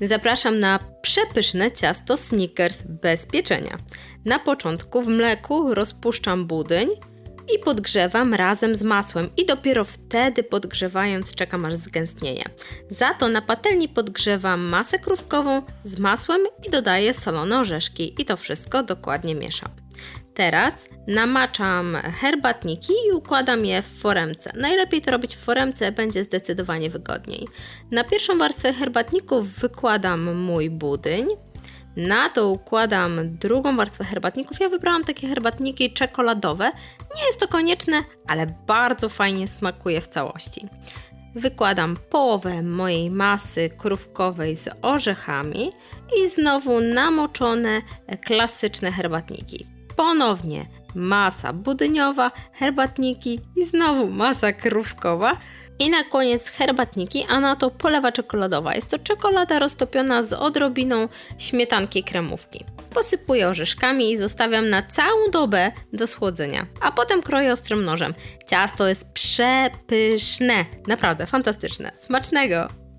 Zapraszam na przepyszne ciasto Snickers bez pieczenia. Na początku w mleku rozpuszczam budyń i podgrzewam razem z masłem i dopiero wtedy podgrzewając czekam aż zgęstnieje. Za to na patelni podgrzewam masę krówkową z masłem i dodaję solone orzeszki i to wszystko dokładnie mieszam. Teraz namaczam herbatniki i układam je w foremce. Najlepiej to robić w foremce, będzie zdecydowanie wygodniej. Na pierwszą warstwę herbatników wykładam mój budyń. Na to układam drugą warstwę herbatników. Ja wybrałam takie herbatniki czekoladowe. Nie jest to konieczne, ale bardzo fajnie smakuje w całości. Wykładam połowę mojej masy krówkowej z orzechami i znowu namoczone klasyczne herbatniki. Ponownie masa budyniowa, herbatniki i znowu masa krówkowa. I na koniec herbatniki, a na to polewa czekoladowa. Jest to czekolada roztopiona z odrobiną śmietanki kremówki. Posypuję orzeszkami i zostawiam na całą dobę do schłodzenia, a potem kroję ostrym nożem. Ciasto jest przepyszne, naprawdę fantastyczne. Smacznego!